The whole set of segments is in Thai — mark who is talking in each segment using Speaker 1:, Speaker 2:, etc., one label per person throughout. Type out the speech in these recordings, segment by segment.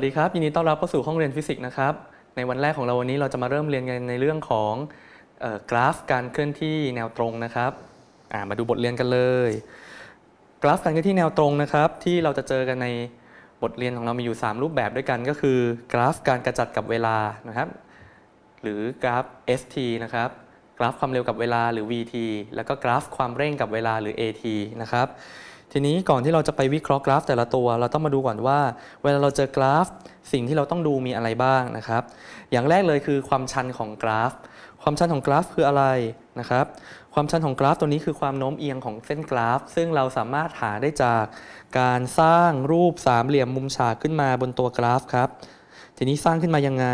Speaker 1: สวัสดีครับ ยินดีต้อนรับเข้าสู่ห้องเรียนฟิสิกส์นะครับ ในวันแรกของเราวันนี้เราจะมาเริ่มเรียนกันในเรื่องของออกราฟการเคลื่อนที่แนวตรงนะครับมาดูบทเรียนกันเลย กราฟการเคลื่อนที่แนวตรงนะครับ ที่เราจะเจอกันในบทเรียนของเรามีอยู่ 3 รูปแบบด้วยกันก็คือ กราฟการกระจัดกับเวลานะครับ หรือกราฟ st นะครับ กราฟความเร็วกับเวลาหรือ vt แล้วก็กราฟความเร่งกับเวลาหรือ at นะครับ ทีนี้ก่อนที่เราจะไปวิเคราะห์กราฟแต่ละตัว เราต้องมาดูก่อนว่า เวลาเราเจอกราฟ สิ่งที่เราต้องดูมีอะไรบ้างนะครับ อย่างแรกเลยคือความชันของกราฟ ความชันของกราฟคืออะไรนะครับ ความชันของกราฟตัวนี้คือความโน้มเอียงของเส้นกราฟ ซึ่งเราสามารถหาได้จากการสร้างรูปสามเหลี่ยมมุมฉากขึ้นมาบนตัวกราฟครับ ทีนี้สร้างขึ้นมายังไง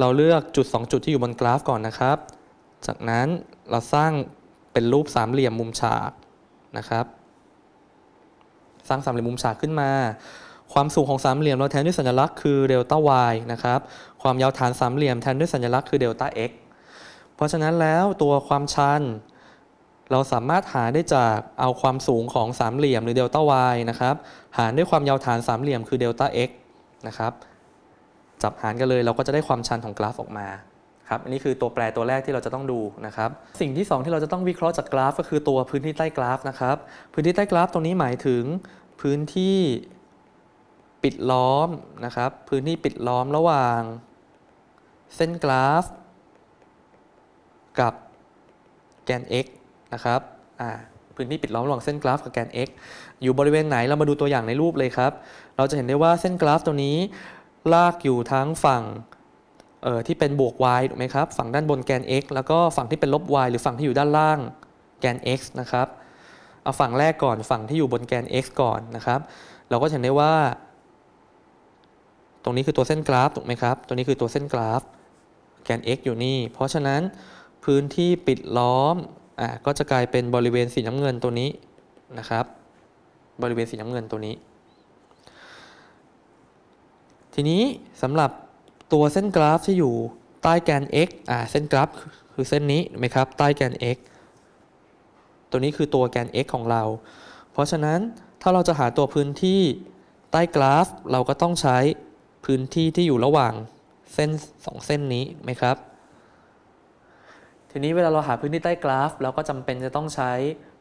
Speaker 1: เราเลือกจุด 2 จุดที่อยู่บนกราฟก่อนนะครับ จากนั้นเราสร้างเป็นรูปสามเหลี่ยมมุมฉากนะครับ สร้างสามเหลี่ยมมุมฉากขึ้นมา ความสูงของสามเหลี่ยมเราแทนด้วยสัญลักษณ์คือเดลต้า y นะครับ ความยาวฐานสามเหลี่ยมแทนด้วยสัญลักษณ์คือเดลต้า x เพราะฉะนั้นแล้วตัวความชัน เราสามารถหาได้จากเอาความสูงของสามเหลี่ยมหรือเดลต้า y นะครับ หารด้วยความยาวฐานสามเหลี่ยมคือเดลต้า x นะครับ จับหารกันเลยเราก็จะได้ความชันของกราฟออกมา ครับอันนี้คือตัวแปรตัวแรกที่เราจะต้องดูนะครับ สิ่งที่ 2 ที่เราจะต้องวิเคราะห์จากกราฟ ก็คือตัวพื้นที่ใต้กราฟนะครับ พื้นที่ใต้กราฟตรงนี้หมายถึงพื้นที่ปิดล้อมนะครับ พื้นที่ปิดล้อมระหว่าง เส้นกราฟ กับแกน x นะครับอ่าพื้นที่ปิดล้อมระหว่างเส้นกราฟกับแกน x อยู่บริเวณไหนเรามาดูตัวอย่างในรูปเลยครับ เราจะเห็นได้ว่าเส้นกราฟตัวนี้ ลากอยู่ทั้งฝั่ง ที่เป็นบวก y ถูกไหมครับ ฝั่งด้านบนแกน x แล้วก็ฝั่งที่เป็นลบ y หรือฝั่งที่อยู่ด้านล่างแกน x นะครับ เอาฝั่งแรกก่อนฝั่งที่อยู่บนแกน x ก่อนนะครับ เราก็เห็นได้ว่า ตรงนี้คือตัวเส้นกราฟถูกไหมครับ ตัวนี้คือตัวเส้นกราฟ แกน x อยู่นี่ เพราะฉะนั้นพื้นที่ปิดล้อมอะก็จะกลายเป็นบริเวณสีน้ำเงินตัวนี้นะครับ บริเวณสีน้ำเงินตัวนี้ ทีนี้สำหรับ ตัวเส้นกราฟที่อยู่ใต้แกน x อ่าเส้นกราฟคือเส้นนี้ไหมครับใต้แกน x ตัวนี้คือตัวแกน x ของเรา เพราะฉะนั้นถ้าเราจะหาตัวพื้นที่ใต้กราฟ เราก็ต้องใช้พื้นที่ที่อยู่ระหว่างเส้นสองเส้นนี้ไหมครับ ทีนี้เวลาเราหาพื้นที่ใต้กราฟ เราก็จำเป็นจะต้องใช้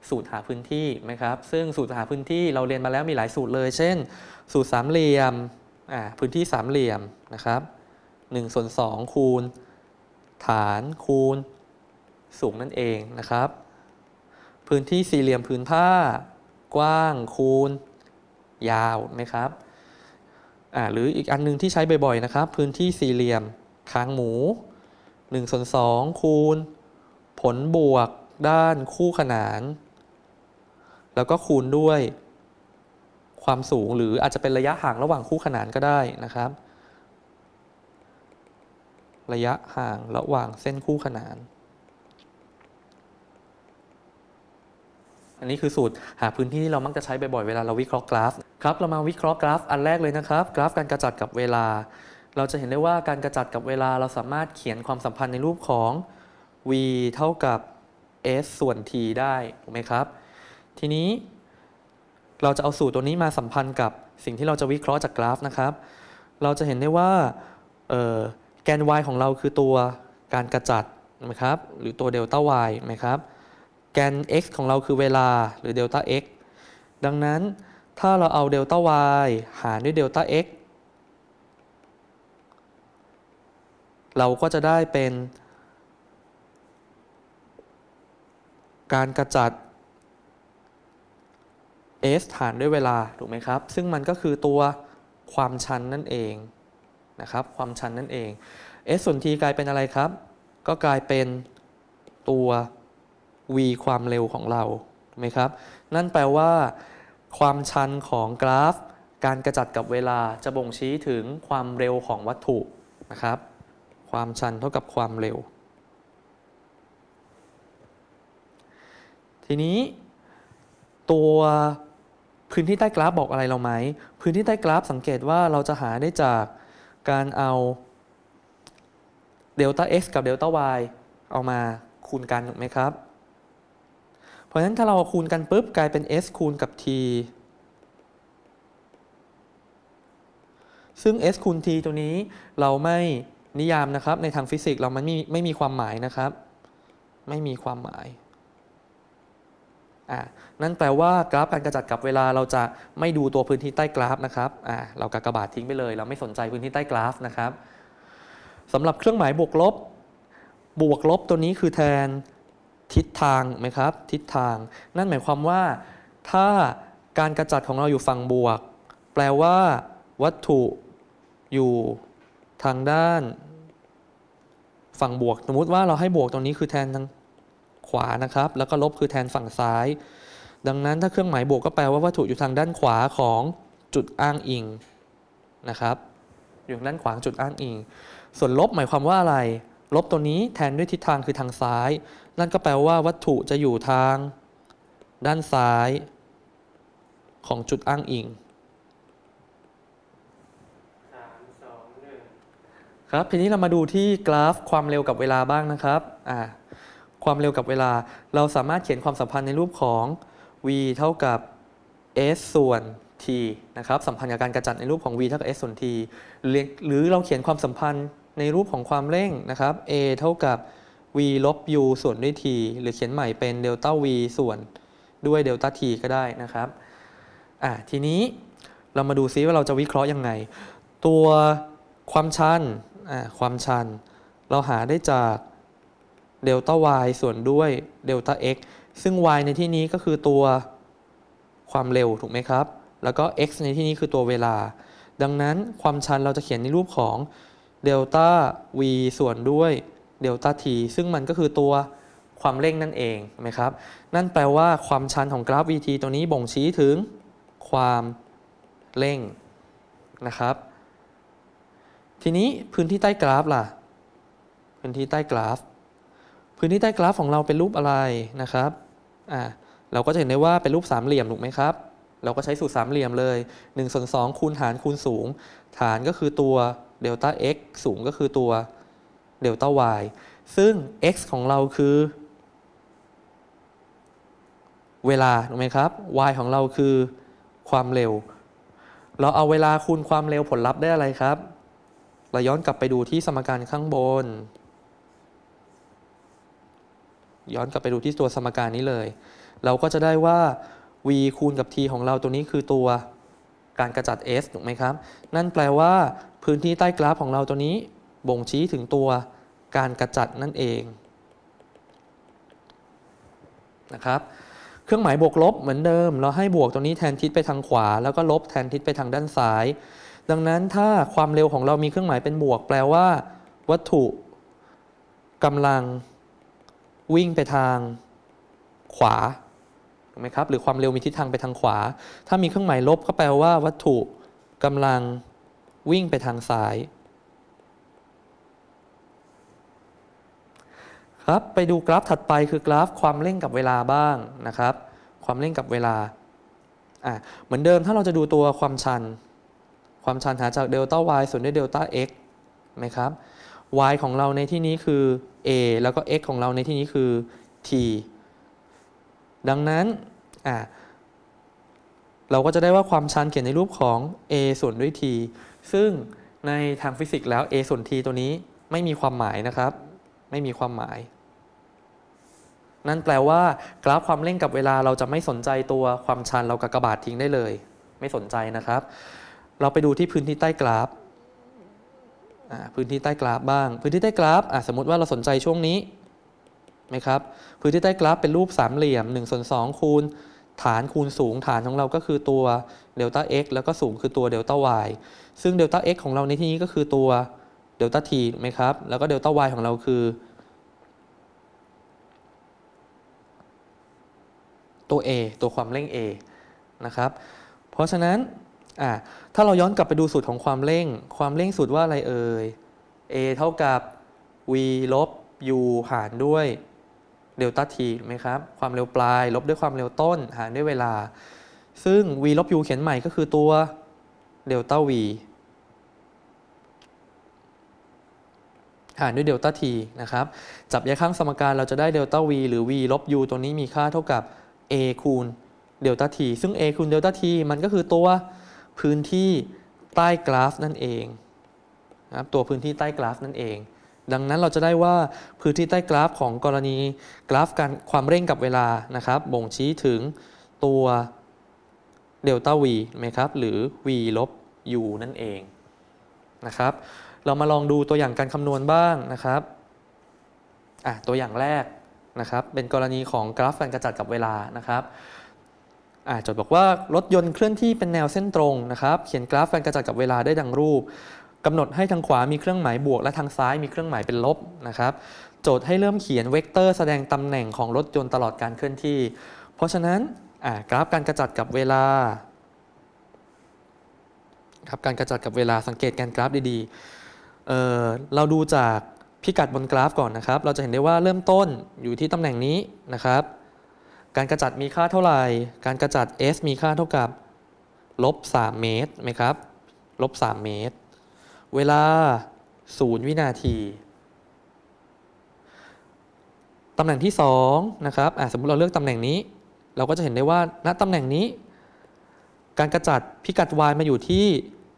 Speaker 1: สูตรหาพื้นที่ไหมครับ ซึ่งสูตรหาพื้นที่เราเรียนมาแล้วมีหลายสูตรเลย เช่น สูตรสามเหลี่ยมอ่าพื้นที่สามเหลี่ยมนะครับ 1ส่วน2คูณ ฐานคูณ สูงนั่นเองนะครับ พื้นที่สี่เหลี่ยมผืนผ้า กว้างคูณ ยาวไหมครับอ่าหรืออีกอันหนึงที่ใช้บ่อยๆนะครับ พื้นที่สี่เหลี่ยมคางหมู1ส่วน2คูณ ผลบวกด้านคู่ขนาน แล้วก็คูณด้วยความสูงหรืออาจจะเป็นระยะห่างระหว่างคู่ขนานก็ได้นะครับ ระยะห่างระหว่างเส้นคู่ขนาน อันนี้คือสูตรหาพื้นที่ที่เรามักจะใช้บ่อยๆเวลาเราวิเคราะห์กราฟครับเรามาวิเคราะห์กราฟอันแรกเลยนะครับ กราฟการกระจัดกับเวลา เราจะเห็นได้ว่าการกระจัดกับเวลาเราสามารถเขียนความสัมพันธ์ในรูปของ v เท่ากับ s ส่วน t ได้ถูกไหมครับ ทีนี้เราจะเอาสูตรตัวนี้มาสัมพันธ์กับสิ่งที่เราจะวิเคราะห์จากกราฟนะครับ เราจะเห็นได้ว่า กน y ของเราคือตัวการกระจัดนะครับ หรือตัวเดลต้า y นะครับ แกน x ของเราคือเวลาหรือเดลต้า x ดังนั้นถ้าเราเอาเดลต้า y หารด้วยเดลต้า x เราก็จะได้เป็น การกระจัด s หารด้วยเวลา ถูกไหมครับ ซึ่งมันก็คือตัวความชันนั่นเอง นะครับความชันนั่นเอง s ส่วน t กลายเป็นอะไรครับ ก็กลายเป็นตัว v ความเร็วของเราถูกไหมครับ นั่นแปลว่า ความชันของกราฟ การกระจัดกับเวลาจะบ่งชี้ถึงความเร็วของวัตถุนะครับ ความชันเท่ากับความเร็ว ทีนี้ตัวพื้นที่ใต้กราฟบอกอะไรเราไหม พื้นที่ใต้กราฟสังเกตว่าเราจะหาได้จาก การเอาเดลต้า x กับเดลต้า y เอามาคูณกันถูกไหมครับ เพราะฉะนั้นถ้าเราคูณกันปุ๊บกลายเป็น s คูณกับ t ซึ่ง s คูณ t ตัวนี้เราไม่นิยามนะครับในทางฟิสิกส์เรามันไม่ไม่มีความหมายนะครับ ไม่มีความหมาย อ่านั่นแปลว่ากราฟการกระจัดกับเวลาเราจะไม่ดูตัวพื้นที่ใต้กราฟนะครับอ่าเรากากบาททิ้งไปเลย เราไม่สนใจพื้นที่ใต้กราฟนะครับสำหรับเครื่องหมายบวกลบ บวกลบตัวนี้คือแทนทิศทางไหมครับ ทิศทาง นั่นหมายความว่า ถ้าการกระจัดของเราอยู่ฝั่งบวก แปลว่า วัตถุอยู่ทางด้าน ฝั่งบวก สมมติว่าเราให้บวกตรงนี้คือแทนทาง ขวานะครับ แล้วก็ลบคือแทนฝั่งซ้าย ดังนั้นถ้าเครื่องหมายบวกก็แปลว่าวัตถุอยู่ทางด้านขวาของจุดอ้างอิงนะครับ อยู่ทางด้านขวาของจุดอ้างอิง ส่วนลบหมายความว่าอะไร ลบตัวนี้แทนด้วยทิศทางคือทางซ้าย นั่นก็แปลว่าวัตถุจะอยู่ทางด้านซ้ายของจุดอ้างอิง
Speaker 2: สามสองหนึ่ง
Speaker 1: ครับ ทีนี้เรามาดูที่กราฟความเร็วกับเวลาบ้างนะครับอ่า ความเร็วกับเวลา เราสามารถเขียนความสัมพันธ์ในรูปของ v เท่ากับ s ส่วน t นะครับสัมพันธ์กับการกระจัดในรูปของ v เท่ากับ s ส่วน t หรือเราเขียนความสัมพันธ์ในรูปของความเร่งนะครับ a เท่ากับ v ลบ u ส่วนด้วย t หรือเขียนใหม่เป็นเดลต้า v ส่วนด้วยเดลต้า t ก็ได้นะครับอ่าทีนี้เรามาดูซิว่าเราจะวิเคราะห์ยังไง ตัวความชันอ่าความชัน เราหาได้จาก เดลต้า y ส่วนด้วยเดลต้า x ซึ่ง y ในที่นี้ก็คือตัวความเร็วถูกไหมครับ แล้วก็ x ในที่นี้คือตัวเวลา ดังนั้นความชันเราจะเขียนในรูปของเดลต้า v ส่วนด้วยเดลต้า t ซึ่งมันก็คือตัวความเร่งนั่นเองไหมครับ นั่นแปลว่าความชันของกราฟ vt ตัวนี้บ่งชี้ถึงความเร่งนะครับ ทีนี้พื้นที่ใต้กราฟล่ะ พื้นที่ใต้กราฟ พื้นที่ใต้กราฟของเราเป็นรูปอะไรนะครับอ่าเราก็จะเห็นได้ว่าเป็นรูปสามเหลี่ยมถูกไหมครับ เราก็ใช้สูตรสามเหลี่ยมเลย1ส่วน2คูณฐานคูณสูง ฐานก็คือตัวเดลต้า x สูงก็คือตัวเดลต้า y ซึ่ง x ของเราคือ เวลาถูกไหมครับ y ของเราคือความเร็ว เราเอาเวลาคูณความเร็วผลลัพธ์ได้อะไรครับ เราย้อนกลับไปดูที่สมการข้างบน ย้อนกลับไปดูที่ตัวสมการนี้เลย เราก็จะได้ว่า v คูณกับ t ของเราตัวนี้คือตัวการกระจัด s ถูกไหมครับ นั่นแปลว่าพื้นที่ใต้กราฟของเราตัวนี้ บ่งชี้ถึงตัวการกระจัดนั่นเองนะครับเครื่องหมายบวกลบเหมือนเดิม เราให้บวกตัวนี้แทนทิศไปทางขวา แล้วก็ลบแทนทิศไปทางด้านซ้าย ดังนั้นถ้าความเร็วของเรามีเครื่องหมายเป็นบวก แปลว่า วัตถุกำลัง วิ่งไปทางขวาถูกไหมครับหรือความเร็วมีทิศทางไปทางขวา ถ้ามีเครื่องหมายลบก็แปลว่าวัตถุกำลังวิ่งไปทางซ้ายครับไปดูกราฟถัดไปคือกราฟความเร่งกับเวลาบ้างนะครับ ความเร่งกับเวลาอะเหมือนเดิมถ้าเราจะดูตัวความชัน ความชันหาจากเดลต้า y ส่วนด้วยเดลต้า x ไหมครับ y ของเราในที่นี้คือ a แล้วก็ x ของเราในที่นี้คือ t ดังนั้นอะเราก็จะได้ว่าความชันเขียนในรูปของ a ส่วนด้วย t ซึ่งในทางฟิสิกส์แล้ว a ส่วน t ตัวนี้ไม่มีความหมายนะครับ ไม่มีความหมาย นั่นแปลว่ากราฟความเร่งกับเวลาเราจะไม่สนใจตัวความชันเรากากบาททิ้งได้เลย ไม่สนใจนะครับ เราไปดูที่พื้นที่ใต้กราฟ พื้นที่ใต้กราฟบ้าง พื้นที่ใต้กราฟสมมติว่าเราสนใจช่วงนี้ไหมครับพื้นที่ใต้กราฟเป็นรูปสามเหลี่ยม1ส่วน2คูณฐานคูณสูงฐานของเราก็คือตัวเดลต้า x แล้วก็สูงคือตัวเดลต้า y ซึ่งเดลต้า x ของเราในที่นี้ก็คือตัวเดลต้า t ถูกไหมครับ แล้วก็เดลต้า y ของเราคือ ตัว a ตัวความเร่ง a นะครับ เพราะฉะนั้น อะถ้าเราย้อนกลับไปดูสูตรของความเร่ง ความเร่งสูตรว่าอะไรเอ่ย a เท่ากับ v ลบ u หารด้วยเดลต้า t ถูกไหมครับ ความเร็วปลาย ลบด้วยความเร็วต้น หารด้วยเวลา ซึ่ง v ลบ u เขียนใหม่ก็คือตัวเดลต้า v หารด้วยเดลต้า t นะครับ จับแยกข้างสมการเราจะได้เดลต้า v หรือ v ลบ u ตัวนี้มีค่าเท่ากับ a คูณเดลต้า t ซึ่ง a คูณเดลต้า t มันก็คือตัว พื้นที่ใต้กราฟนั่นเองนะครับตัวพื้นที่ใต้กราฟนั่นเอง ดังนั้นเราจะได้ว่าพื้นที่ใต้กราฟของกรณีกราฟการความเร่งกับเวลานะครับบ่งชี้ถึงตัวเดลต้า v ไหมครับหรือ v ลบ u นั่นเองนะครับ เรามาลองดูตัวอย่างการคำนวณบ้างนะครับอะตัวอย่างแรกนะครับเป็นกรณีของกราฟการกระจัดกับเวลานะครับ จทย์บอกว่ารถยนต์เคลื่อนที่เป็นแนวเส้นตรงนะครับ เขียนกราฟการกระจัดกับเวลาได้ดังรูปกำหนดให้ทางขวามีเครื่องหมายบวก และทางซ้ายมีเครื่องหมายเป็นลบนะครับ โจทย์ให้เริ่มเขียนเวกเตอร์แสดงตำแหน่งของรถยนต์ตลอดการเคลื่อนที่ เพราะฉะนั้นกราฟการกระจัดกับเวลาครับการกระจัดกับเวลาสังเกตแกนกราฟดีๆเเราดูจากพิกัดบนกราฟก่อนนะครับ เราจะเห็นได้ว่าเริ่มต้นอยู่ที่ตำแหน่งนี้นะครับ การกระจัดมีค่าเท่าไหร่ การกระจัด s มีค่าเท่ากับลบ3เมตรไหมครับลบ3เมตร เวลา 0 วินาที ตำแหน่งที่ 2 นะครับสมมติเราเลือกตำแหน่งนี้ เราก็จะเห็นได้ว่าณตำแหน่งนี้ การกระจัดพิกัด y มาอยู่ที่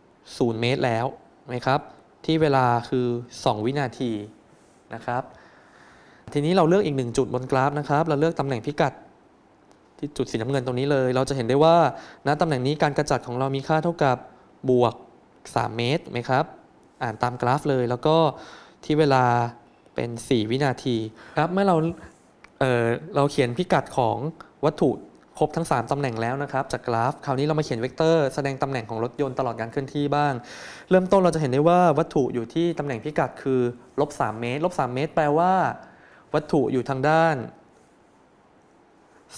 Speaker 1: 0 เมตรแล้วไหมครับ ที่เวลาคือ 2 วินาทีนะครับ ทีนี้เราเลือกอีกหนึ่งจุดบนกราฟนะครับ เราเลือกตำแหน่งพิกัด ที่จุดสีน้ำเงินตรงนี้เลย เราจะเห็นได้ว่าณตำแหน่งนี้การกระจัดของเรามีค่าเท่ากับบวก 3 เมตรไหมครับ อ่านตามกราฟเลย แล้วก็ที่เวลาเป็น 4 วินาทีครับเมื่อเราเอ่อเราเขียนพิกัดของวัตถุครบทั้ง 3 ตำแหน่งแล้วนะครับ จากกราฟ คราวนี้เรามาเขียนเวกเตอร์แสดงตำแหน่งของรถยนต์ตลอดการเคลื่อนที่บ้าง เริ่มต้นเราจะเห็นได้ว่าวัตถุอยู่ที่ตำแหน่งพิกัดคือลบ3เมตรลบ3เมตร แปลว่า วัตถุอยู่ทางด้าน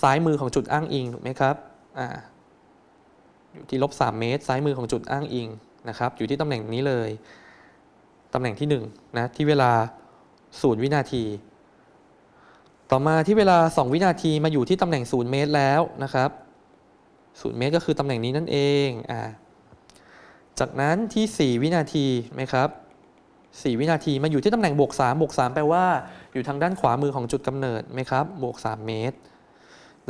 Speaker 1: ซ้ายมือของจุดอ้างอิงถูกไหมครับอ่าอยู่ที่ลบ3เมตร ซ้ายมือของจุดอ้างอิงนะครับ อยู่ที่ตำแหน่งนี้เลย ตำแหน่งที่1นะที่เวลา0วินาที ต่อมาที่เวลา 2 วินาทีมาอยู่ที่ตำแหน่ง0เมตรแล้วนะครับ0เมตรก็คือตำแหน่งนี้นั่นเองอ่าจากนั้นที่ 4 วินาทีไหมครับ4วินาทีมาอยู่ที่ตำแหน่งบวก3บวก3แปลว่า อยู่ทางด้านขวามือของจุดกำเนิดไหมครับบวก3เมตร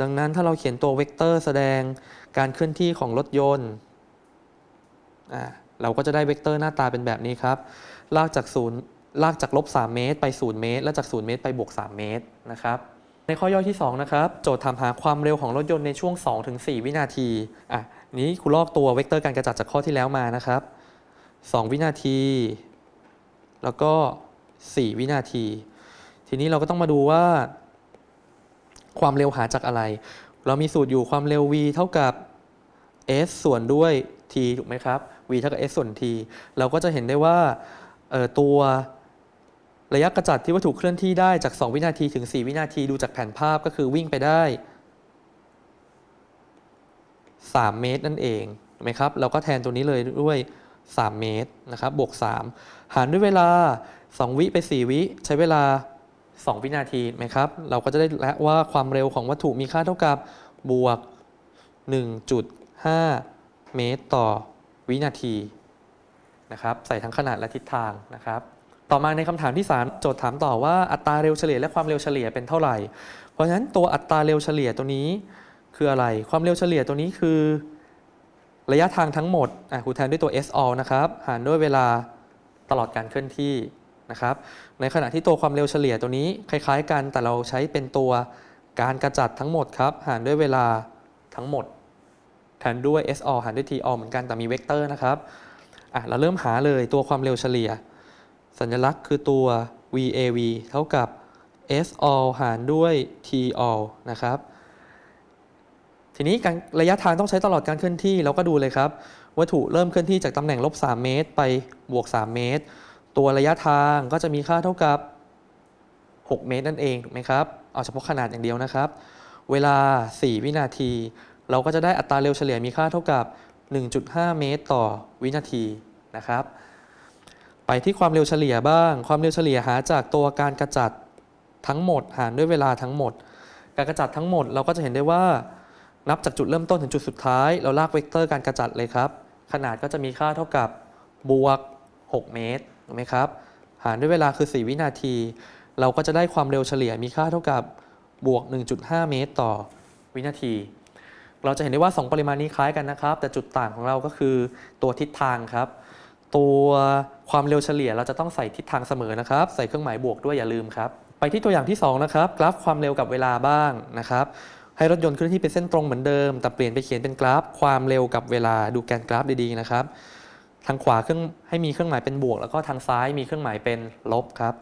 Speaker 1: ดังนั้นถ้าเราเขียนตัวเวกเตอร์แสดงการเคลื่อนที่ของรถยนต์ เราก็จะได้เวกเตอร์หน้าตาเป็นแบบนี้ครับ ลากจากศูนย์ลากจากลบ 3 เมตร ไป 0 เมตร และจาก 0 เมตร ไปบวก 3 เมตรนะครับ ในข้อย่อยที่ 2 นะครับ โจทย์ถามหาความเร็วของรถยนต์ในช่วง 2-4 วินาที อะ นี้ครูลอกตัวเวกเตอร์การกระจัดจากข้อที่แล้วมานะครับ 2 วินาที แล้วก็ 4 วินาที ทีนี้เราก็ต้องมาดูว่า ความเร็วหาจากอะไร เรามีสูตรอยู่ความเร็ว v เท่ากับ s ส่วนด้วย t ถูกไหมครับ v เท่ากับ s ส่วน t เราก็จะเห็นได้ว่าตัวระยะกระจัดที่วัตถุเคลื่อนที่ได้จาก 2 วินาทีถึง 4 วินาทีดูจากแผนภาพก็คือวิ่งไปได้ 3 เมตรนั่นเองถูกไหมครับ เราก็แทนตัวนี้เลยด้วย 3 เมตรนะครับบวก 3 หารด้วยเวลา 2 วิไป 4 วิใช้เวลา 2 วินาทีไหมครับ เราก็จะได้แล้วว่าความเร็วของวัตถุมีค่าเท่ากับบวก 1.5 เมตรต่อวินาทีนะครับใส่ทั้งขนาดและทิศทางนะครับ ต่อมาในคำถามที่ 3 โจทย์ถามต่อว่าอัตราเร็วเฉลี่ยและความเร็วเฉลี่ยเป็นเท่าไหร่ เพราะฉะนั้นตัวอัตราเร็วเฉลี่ยตัวนี้คืออะไร ความเร็วเฉลี่ยตัวนี้คือ ระยะทางทั้งหมดอะครูแทนด้วยตัว s all นะครับ หารด้วยเวลาตลอดการเคลื่อนที่ นะครับในขณะที่ตัวความเร็วเฉลี่ยตัวนี้คล้าย ๆ กันแต่เราใช้เป็นตัวการกระจัดทั้งหมดครับหารด้วยเวลาทั้งหมดแทนด้วย s o หารด้วย t o เหมือนกันแต่มีเวกเตอร์นะครับอะเราเริ่มหาเลยตัวความเร็วเฉลี่ย สัญลักษณ์คือตัว VAV เท่ากับ S all หารด้วย T all นะครับทีนี้ระยะทางต้องใช้ตลอดการเคลื่อนที่เราก็ดูเลยครับ วัตถุเริ่มเคลื่อนที่จากตำแหน่งลบ3เมตรไปบวก 3 เมตร ตัวระยะทางก็จะมีค่าเท่ากับ 6 เมตรนั่นเองถูกไหมครับ เอาเฉพาะขนาดอย่างเดียวนะครับ เวลา 4 วินาที เราก็จะได้อัตราเร็วเฉลี่ยมีค่าเท่ากับ 1.5 เมตร ต่อวินาทีนะครับ ไปที่ความเร็วเฉลี่ยบ้าง ความเร็วเฉลี่ยหาจากตัวการกระจัดทั้งหมดหารด้วยเวลาทั้งหมด การกระจัดทั้งหมดเราก็จะเห็นได้ว่า นับจากจุดเริ่มต้นถึงจุดสุดท้าย เราลากเวกเตอร์การกระจัดเลยครับ ขนาดก็จะมีค่าเท่ากับบวก 6 เมตร ถูกไหมครับ หารด้วยเวลาคือ 4 วินาที เราก็จะได้ความเร็วเฉลี่ยมีค่าเท่ากับบวก 1.5 เมตรต่อวินาที เราจะเห็นได้ว่า 2 ปริมาณนี้คล้ายกันนะครับ แต่จุดต่างของเราก็คือตัวทิศทางครับ ตัวความเร็วเฉลี่ยเราจะต้องใส่ทิศทางเสมอนะครับ ใส่เครื่องหมายบวกด้วยอย่าลืมครับ ไปที่ตัวอย่างที่ 2 นะครับ กราฟความเร็วกับเวลาบ้างนะครับให้รถยนต์เคลื่อนที่เป็นเส้นตรงเหมือนเดิม แต่เปลี่ยนไปเขียนเป็นกราฟ ความเร็วกับเวลาดูแกนกราฟดีๆนะครับ ทางขวาเครื่องให้มีเครื่องหมายเป็นบวก แล้วก็ทางซ้ายมีเครื่องหมายเป็นลบครับ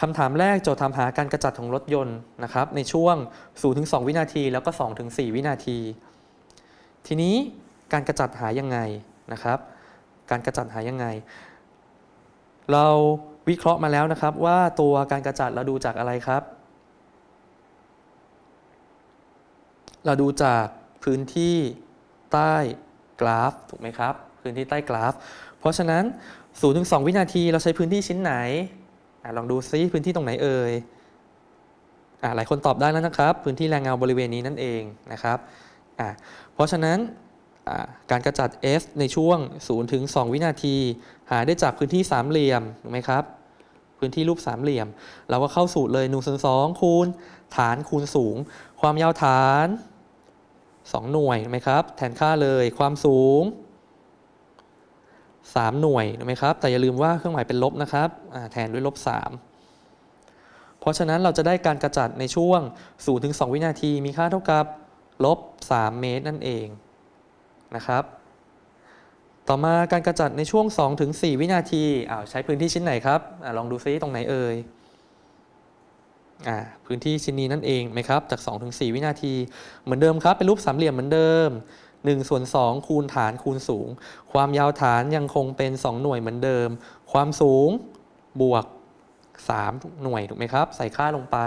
Speaker 1: คำถามแรกโจทย์ถามหาการกระจัดของรถยนต์นะครับในช่วง 0-2 วินาที แล้วก็ 2-4 วินาที ทีนี้การกระจัดหายังไงนะครับ การกระจัดหายังไง เราวิเคราะห์มาแล้วนะครับว่าตัวการกระจัดเราดูจากอะไรครับ เราดูจากพื้นที่ใต้กราฟถูกไหมครับ พื้นที่ใต้กราฟ เพราะฉะนั้น 0-2 วินาทีเราใช้พื้นที่ชิ้นไหนอลองดูซิพื้นที่ตรงไหนเอ่ยอหลายคนตอบได้แล้วนะครับ พื้นที่แรงเงาบริเวณนี้นั่นเองนะครับเพราะฉะนั้นการกระจัด S ในช่วง0-2วินาที หาได้จากพื้นที่สามเหลี่ยมถูกไหมครับ พื้นที่รูปสามเหลี่ยม เราก็เข้าสูตรเลย1ส่วน2คูณ ฐานคูณสูง ความยาวฐาน 2 หน่วยถูกไหมครับ แทนค่าเลยความสูง 3 หน่วยถูกไหมครับ แต่อย่าลืมว่าเครื่องหมายเป็นลบนะครับแทนด้วยลบ 3 เพราะฉะนั้นเราจะได้การกระจัดในช่วง 0-2 วินาทีมีค่าเท่ากับลบ 3 เมตรนั่นเองนะครับ ต่อมาการกระจัดในช่วง 2-4 วินาทีอ้าวใช้พื้นที่ชิ้นไหนครับอลองดูซิตรงไหนเอ่ยพื้นที่ชิ้นนี้นั่นเองไหมครับจาก 2-4 วินาทีเหมือนเดิมครับเป็นรูปสามเหลี่ยมเหมือนเดิม 1ส่วน2คูณฐานคูณสูง ความยาวฐานยังคงเป็น 2 หน่วยเหมือนเดิม ความสูงบวก 3 หน่วยถูกไหมครับ ใส่ค่าลงไป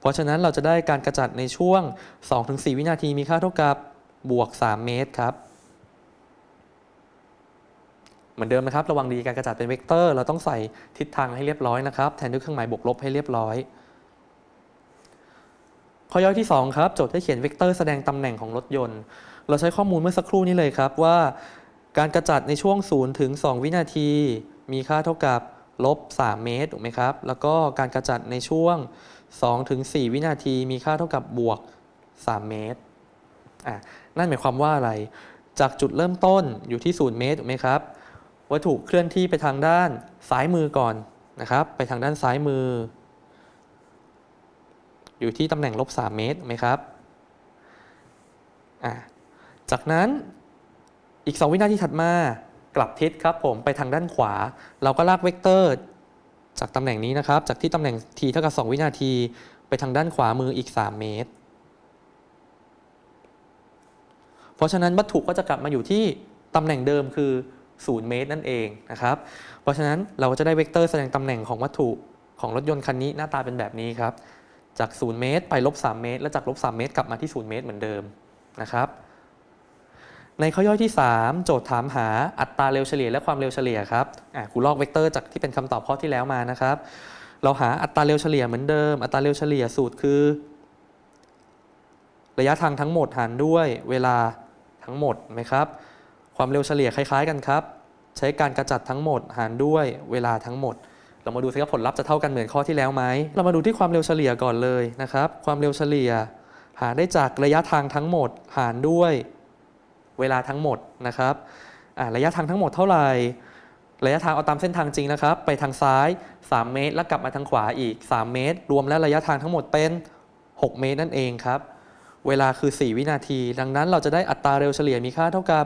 Speaker 1: เพราะฉะนั้นเราจะได้การกระจัดในช่วง 2-4 วินาทีมีค่าเท่ากับบวก 3 เมตรครับเหมือนเดิมนะครับ ระวังดีการกระจัดเป็นเวกเตอร์ เราต้องใส่ทิศทางให้เรียบร้อยนะครับ แทนด้วยเครื่องหมายบวกลบให้เรียบร้อยข้อย่อยที่ 2 ครับ โจทย์ให้เขียนเวกเตอร์แสดงตำแหน่งของรถยนต์ เราใช้ข้อมูลเมื่อสักครู่นี้เลยครับว่า การกระจัดในช่วง 0 ถึง 2 วินาที มีค่าเท่ากับลบ 3 เมตรถูกไหมครับ แล้วก็การกระจัดในช่วง 2 ถึง 4 วินาที มีค่าเท่ากับบวก 3 เมตรอะนั่นหมายความว่าอะไร จากจุดเริ่มต้นอยู่ที่ 0 เมตรถูกไหมครับ วัตถุเคลื่อนที่ไปทางด้านซ้ายมือก่อนนะครับ ไปทางด้านซ้ายมือ อยู่ที่ตำแหน่งลบ 3 เมตรถูกไหมครับอะ จากนั้นอีก 2 วินาทีถัดมากลับทิศครับผมไปทางด้านขวา เราก็ลากเวกเตอร์ จากตำแหน่งนี้นะครับ จากที่ตำแหน่ง t เท่ากับ 2 วินาทีไปทางด้านขวามืออีก 3 เมตร เพราะฉะนั้นวัตถุก็จะกลับมาอยู่ที่ตำแหน่งเดิมคือ 0 เมตรนั่นเองนะครับ เพราะฉะนั้นเราก็จะได้เวกเตอร์แสดงตำแหน่งของวัตถุของรถยนต์คันนี้หน้าตาเป็นแบบนี้ครับ จาก 0 เมตร ไปลบ 3 เมตร แล้วจากลบ 3 เมตร กลับมาที่ 0 เมตรเหมือนเดิมนะครับ ในข้อย่อยที่ 3 โจทย์ถามหาอัตราเร็วเฉลี่ยและความเร็วเฉลี่ยครับอะกูลอกเวกเตอร์จากที่เป็นคำตอบข้อที่แล้วมานะครับ เราหาอัตราเร็วเฉลี่ยเหมือนเดิม อัตราเร็วเฉลี่ยสูตรคือ ระยะทางทั้งหมดหารด้วยเวลาทั้งหมดไหมครับ ความเร็วเฉลี่ยคล้าย ๆ กันครับ ใช้การกระจัดทั้งหมดหารด้วยเวลาทั้งหมด เรามาดูซิว่าผลลัพธ์จะเท่ากันเหมือนข้อที่แล้วไหม เรามาดูที่ความเร็วเฉลี่ยก่อนเลยนะครับ ความเร็วเฉลี่ย หาได้จากระยะทางทั้งหมด หารด้วย เวลาทั้งหมดนะครับระยะทางทั้งหมดเท่าไหร่ระยะทางเอาตามเส้นทางจริงนะครับ ไปทางซ้าย 3 เมตร แล้วกลับมาทางขวาอีก 3 เมตร รวมแล้วระยะทางทั้งหมดเป็น 6 เมตรนั่นเองครับ เวลาคือ 4 วินาที ดังนั้นเราจะได้อัตราเร็วเฉลี่ยมีค่าเท่ากับ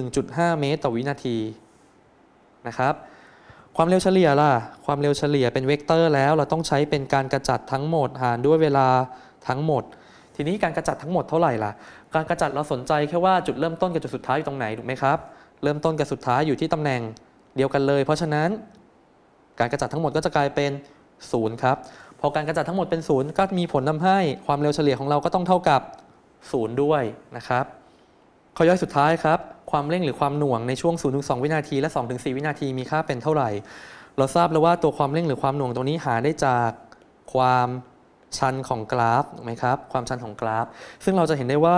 Speaker 1: 1.5 เมตร ต่อวินาทีนะครับความเร็วเฉลี่ยล่ะ ความเร็วเฉลี่ยเป็นเวกเตอร์แล้วเราต้องใช้เป็นการกระจัดทั้งหมดหารด้วยเวลาทั้งหมด ทีนี้การกระจัดทั้งหมดเท่าไหร่ล่ะ การกระจัดเราสนใจแค่ว่าจุดเริ่มต้นกับจุดสุดท้ายอยู่ตรงไหนถูกไหมครับ เริ่มต้นกับสุดท้ายอยู่ที่ตำแหน่งเดียวกันเลย เพราะฉะนั้น การกระจัดทั้งหมดก็จะกลายเป็นศูนย์ครับพอการกระจัดทั้งหมดเป็นศูนย์ก็มีผลทำให้ความเร็วเฉลี่ยของเราก็ต้องเท่ากับศูนย์ด้วยนะครับข้อย่อยสุดท้ายครับ ความเร่งหรือความหน่วงในช่วง0ถึง2วินาทีและ2ถึง4วินาทีมีค่าเป็นเท่าไหร่ เราทราบแล้วว่าตัวความเร่งหรือความหน่วงตรงนี้หาได้จากความ ชันของกราฟถูกไหมครับความชันของกราฟ ซึ่งเราจะเห็นได้ว่า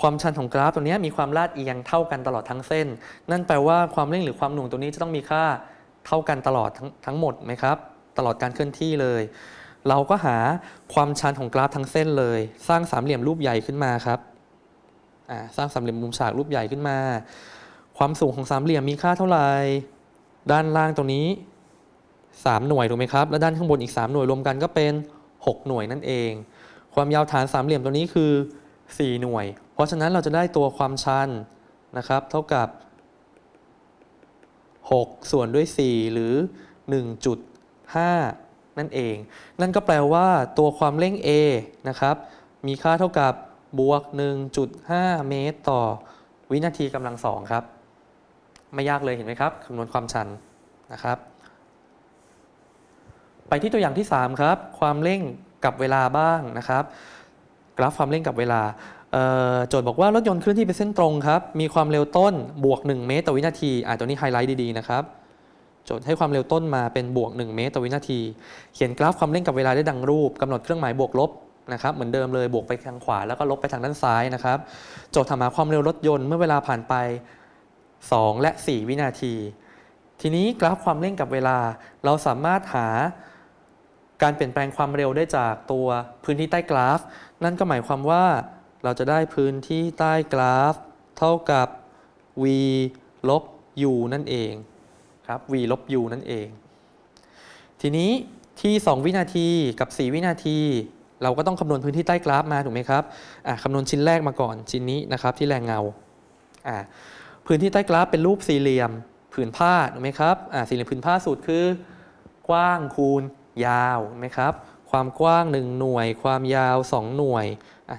Speaker 1: ความชันของกราฟตัวนี้มีความลาดเอียงเท่ากันตลอดทั้งเส้น นั่นแปลว่าความเร่งหรือความหน่วงตัวนี้จะต้องมีค่าเท่ากันตลอดทั้งทั้งหมดไหมครับตลอดการเคลื่อนที่เลย เราก็หาความชันของกราฟทั้งเส้นเลย สร้างสามเหลี่ยมรูปใหญ่ขึ้นมาครับสร้างสามเหลี่ยมมุมฉากรูปใหญ่ขึ้นมา ความสูงของสามเหลี่ยมมีค่าเท่าไหร่ด้านล่างตรงนี้ 3 หน่วยถูกไหมครับ แล้วด้านข้างบนอีก 3 หน่วยรวมกันก็เป็น 6 หน่วยนั่นเอง ความยาวฐานสามเหลี่ยมตัวนี้คือ 4 หน่วย เพราะฉะนั้นเราจะได้ตัวความชันนะครับ เท่ากับ 6 ส่วนด้วย 4 หรือ 1.5 นั่นเอง นั่นก็แปลว่าตัวความเร่ง A นะครับ มีค่าเท่ากับบวก 1.5 เมตร ต่อวินาทีกำลังสองครับ ไม่ยากเลยเห็นไหมครับคำนวณความชันนะครับ ไปที่ตัวอย่างที่ 3 ครับ ความเร่งกับเวลาบ้างนะครับ กราฟความเร่งกับเวลาโจทย์บอกว่ารถยนต์เคลื่อนที่ไปเส้นตรงครับ มีความเร็วต้นบวก 1 เมตรต่อวินาทีอ่าตัวนี้ไฮไลท์ดีๆนะครับโจทย์ให้ความเร็วต้นมาเป็นบวก 1 เมตรต่อวินาที เขียนกราฟความเร่งกับเวลาได้ดังรูปกำหนดเครื่องหมายบวกลบนะครับเหมือนเดิมเลยบวกไปทางขวาแล้วก็ลบไปทางด้านซ้ายนะครับ โจทย์ถามหาความเร็วรถยนต์เมื่อเวลาผ่านไป 2 และ 4 วินาที ทีนี้กราฟความเร่งกับเวลาเราสามารถหา การเปลี่ยนแปลงความเร็วได้จากตัวพื้นที่ใต้กราฟ นั่นก็หมายความว่าเราจะได้พื้นที่ใต้กราฟ เท่ากับ v ลบ u นั่นเองครับ v ลบ u นั่นเอง ทีนี้ที่ 2 วินาทีกับ 4 วินาที เราก็ต้องคำนวณพื้นที่ใต้กราฟมาถูกไหมครับอะคำนวณชิ้นแรกมาก่อนชิ้นนี้นะครับที่แรงเงาอะพื้นที่ใต้กราฟเป็นรูปสี่เหลี่ยมผืนผ้าถูกไหมครับอะสี่เหลี่ยมผืนผ้าสูตรคือกว้างคูณ ยาวไหมครับ ความกว้าง 1 หน่วย ความยาว 2 หน่วย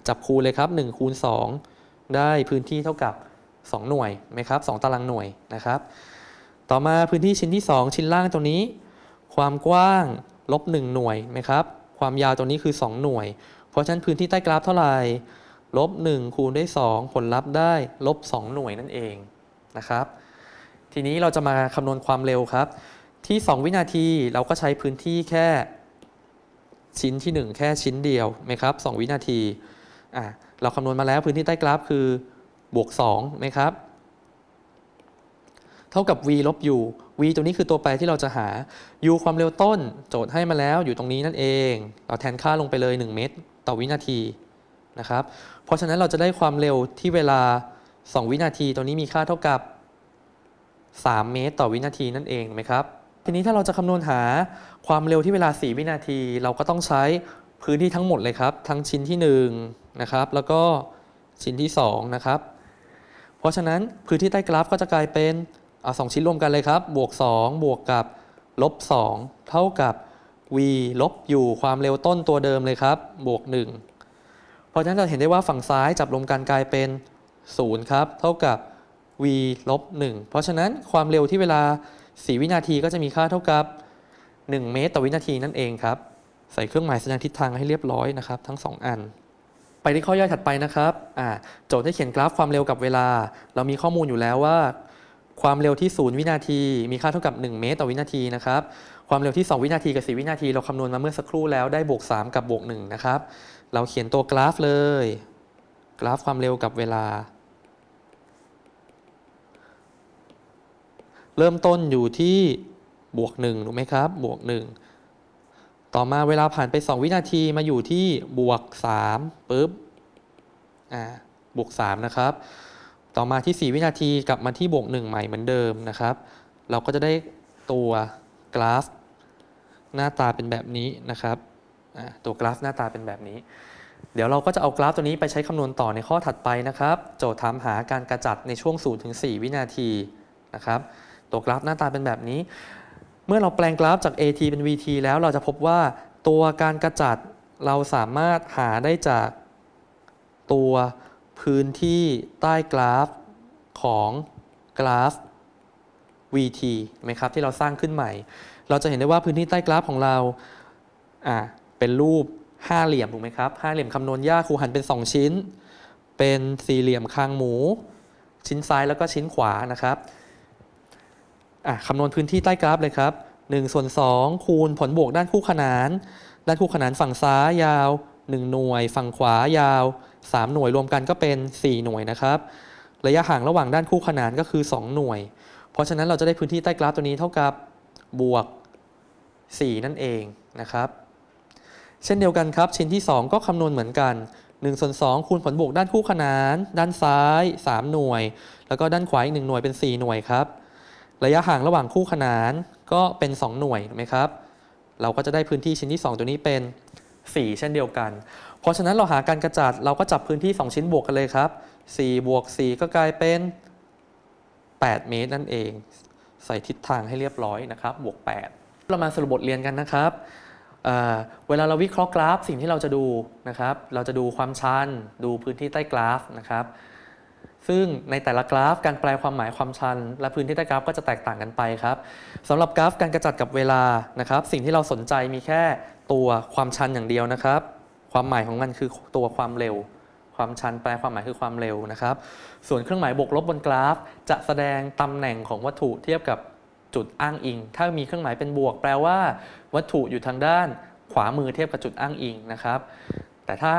Speaker 1: จับคูณเลยครับ1คูณ2ได้พื้นที่เท่ากับ 2 หน่วยไหมครับ2ตารางหน่วยนะครับ ต่อมาพื้นที่ชิ้นที่ 2 ชิ้นล่างตรงนี้ ความกว้างลบ1หน่วยไหมครับ ความยาวตรงนี้คือ 2 หน่วย เพราะฉะนั้นพื้นที่ใต้กราฟเท่าไหร่ลบ1คูณด้วย2ผลลัพธ์ได้ลบ2หน่วยนั่นเองนะครับ ทีนี้เราจะมาคำนวณความเร็วครับ ที่ 2 วินาทีเราก็ใช้พื้นที่แค่ชิ้นที่ 1 แค่ชิ้นเดียวไหมครับ 2 วินาทีอะเราคำนวณมาแล้วพื้นที่ใต้กราฟคือบวก2ไหมครับ เท่ากับ v ลบ u v ตัวนี้คือตัวแปรที่เราจะหา u ความเร็วต้น โจทย์ให้มาแล้วอยู่ตรงนี้นั่นเอง เราแทนค่าลงไปเลย 1 เมตร ต่อวินาทีนะครับ เพราะฉะนั้นเราจะได้ความเร็วที่เวลา 2 วินาที ตัวนี้มีค่าเท่ากับ 3 เมตร ต่อวินาทีนั่นเองไหมครับ ทีนี้ถ้าเราจะคำนวณหาความเร็วที่เวลา 4 วินาที เราก็ต้องใช้พื้นที่ทั้งหมดเลยครับ ทั้งชิ้นที่1นะครับแล้วก็ชิ้นที่2นะครับเพราะฉะนั้นพื้นที่ใต้กราฟก็จะกลายเป็นเอาสองชิ้นรวมกันเลยครับ บวก 2 บวกกับลบ 2 เท่ากับ v ลบ u ความเร็วต้นตัวเดิมเลยครับ บวก 1 เพราะฉะนั้นเราเห็นได้ว่าฝั่งซ้ายจับรวมกันกลายเป็น 0 ครับ เท่ากับ v ลบ 1 เพราะฉะนั้นความเร็วที่เวลา 4 วินาทีก็จะมีค่าเท่ากับ 1 เมตรต่อวินาทีนั่นเองครับ ใส่เครื่องหมายแสัญญาณทิศทางให้เรียบร้อยนะครับ ทั้ง 2 อัน ไปที่ข้อย่อยถัดไปนะครับโจทย์ให้เขียนกราฟความเร็วกับเวลา เรามีข้อมูลอยู่แล้วว่า ความเร็วที่ 0 วินาที มีค่าเท่ากับ 1 เมตรต่อวินาทีนะครับความเร็วที่ 2 วินาทีกับ 4 วินาที เราคำนวณมาเมื่อสักครู่แล้วได้บวก 3 กับบวก1นะครับ เราเขียนตัวกราฟเลย กราฟความเร็วกับเวลา เริ่มต้นอยู่ที่บวก1ถูกไหมครับบวก 1 ต่อมาเวลาผ่านไป 2 วินาทีมาอยู่ที่บวก3ปุ๊บอ่าบวก3นะครับ ต่อมาที่ 4 วินาทีกลับมาที่บวก 1 ใหม่เหมือนเดิมนะครับ เราก็จะได้ตัวกราฟ หน้าตาเป็นแบบนี้นะครับตัวกราฟหน้าตาเป็นแบบนี้ เดี๋ยวเราก็จะเอากราฟตัวนี้ไปใช้คำนวณต่อในข้อถัดไปนะครับ โจทย์ถามหาการกระจัดในช่วง0ถึง4วินาทีนะครับ ตัวกราฟหน้าตาเป็นแบบนี้ เมื่อเราแปลงกราฟจาก AT เป็น VT แล้วเราจะพบว่าตัวการกระจัดเราสามารถหาได้จากตัวพื้นที่ใต้กราฟของกราฟ VT ไหมครับที่เราสร้างขึ้นใหม่ เราจะเห็นได้ว่าพื้นที่ใต้กราฟของเราอ่าเป็นรูปห้าเหลี่ยมถูกไหมครับห้าเหลี่ยมคำนวณยากครูหันเป็น 2 ชิ้น เป็นสี่เหลี่ยมคางหมู ชิ้นซ้ายแล้วก็ชิ้นขวานะครับ อะคำนวณพื้นที่ใต้กราฟเลยครับ1ส่วน2คูณผลบวกด้านคู่ขนาน ด้านคู่ขนานฝั่งซ้ายยาว 1 หน่วย ฝั่งขวายาว 3 หน่วยรวมกันก็เป็น 4 หน่วยนะครับระยะห่างระหว่างด้านคู่ขนานก็คือ 2 หน่วย เพราะฉะนั้นเราจะได้พื้นที่ใต้กราฟตัวนี้เท่ากับบวก 4 นั่นเองนะครับ เช่นเดียวกันครับ ชิ้นที่ 2 ก็คำนวณเหมือนกัน1ส่วน2คูณผลบวกด้านคู่ขนาน ด้านซ้าย 3 หน่วย แล้วก็ด้านขวาอีก1หน่วยเป็น 4 หน่วยครับ ระยะห่างระหว่างคู่ขนานก็เป็น 2 หน่วยถูกไหมครับ เราก็จะได้พื้นที่ชิ้นที่ 2 ตัวนี้เป็น 4 เช่นเดียวกัน เพราะฉะนั้นเราหาการกระจัดเราก็จับพื้นที่ 2 ชิ้นบวกกันเลยครับ4บวก4ก็กลายเป็น 8 เมตรนั่นเอง ใส่ทิศทางให้เรียบร้อยนะครับ บวก 8 เรามาสรุปบทเรียนกันนะครับเเวลาเราวิเคราะห์กราฟสิ่งที่เราจะดูนะครับ เราจะดูความชัน ดูพื้นที่ใต้กราฟนะครับ ซึ่งในแต่ละกราฟการแปลความหมายความชัน และพื้นที่ใต้กราฟก็จะแตกต่างกันไปครับสำหรับกราฟการกระจัดกับเวลานะครับ สิ่งที่เราสนใจมีแค่ตัวความชันอย่างเดียวนะครับ ความหมายของมันคือตัวความเร็ว ความชันแปลความหมายคือความเร็วนะครับ ส่วนเครื่องหมายบวกลบบนกราฟ จะแสดงตำแหน่งของวัตถุเทียบกับจุดอ้างอิง ถ้ามีเครื่องหมายเป็นบวก แปลว่า วัตถุอยู่ทางด้านขวามือเทียบกับจุดอ้างอิงนะครับ แต่ถ้า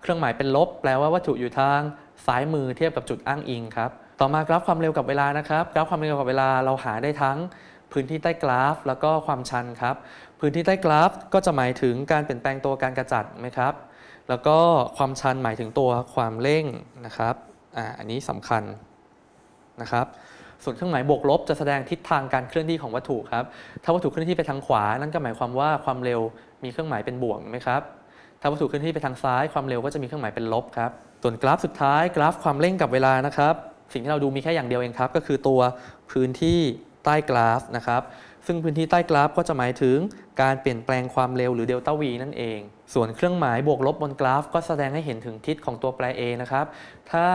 Speaker 1: เครื่องหมายเป็นลบ แปลว่าวัตถุอยู่ทาง ซ้ายมือเทียบกับจุดอ้างอิงครับ ต่อมากราฟความเร็วกับเวลานะครับ กราฟความเร็วกับเวลาเราหาได้ทั้งพื้นที่ใต้กราฟ แล้วก็ความชันครับ พื้นที่ใต้กราฟก็จะหมายถึงการเปลี่ยนแปลงตัวการกระจัดไหมครับ แล้วก็ความชันหมายถึงตัวความเร่งนะครับออันนี้สำคัญนะครับ ส่วนเครื่องหมายบวกลบจะแสดงทิศทางการเคลื่อนที่ของวัตถุครับ ถ้าวัตถุเคลื่อนที่ไปทางขวา นั่นก็หมายความว่าความเร็วมีเครื่องหมายเป็นบวกไหมครับ ถ้าวัตถุเคลื่อนที่ไปทางซ้าย ความเร็วก็จะมีเครื่องหมายเป็นลบครับ ส่วนกราฟสุดท้ายกราฟความเร่งกับเวลานะครับ สิ่งที่เราดูมีแค่อย่างเดียวเองครับ ก็คือตัวพื้นที่ใต้กราฟนะครับ ซึ่งพื้นที่ใต้กราฟก็จะหมายถึงการเปลี่ยนแปลงความเร็วหรือเดลต้า v นั่นเอง ส่วนเครื่องหมายบวกลบบนกราฟ ก็แสดงให้เห็นถึงทิศของตัวแปร a นะครับ ถ้า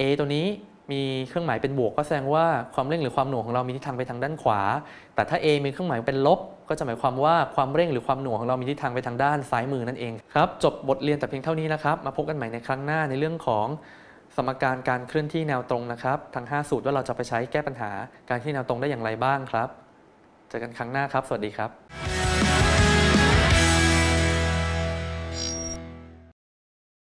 Speaker 1: a ตัวนี้มีเครื่องหมายเป็นบวกก็แสดงว่าความเร่งหรือความหน่วงของเรามีทิศทางไปทางด้านขวา แต่ถ้า a มีเครื่องหมายเป็นลบ ก็จะหมายความว่าความเร่งหรือความหน่วงของเรามีทิศทางไปทางด้านซ้ายมือนั่นเองครับจบบทเรียนแต่เพียงเท่านี้นะครับมาพบกันใหม่ในครั้งหน้าในเรื่องของสมการการเคลื่อนที่แนวตรงนะครับทั้ง 5 สูตรว่าเราจะไปใช้แก้ปัญหาการที่แนวตรงได้อย่างไรบ้างครับ เจอกันครั้งหน้าครับ สวัสดีครับ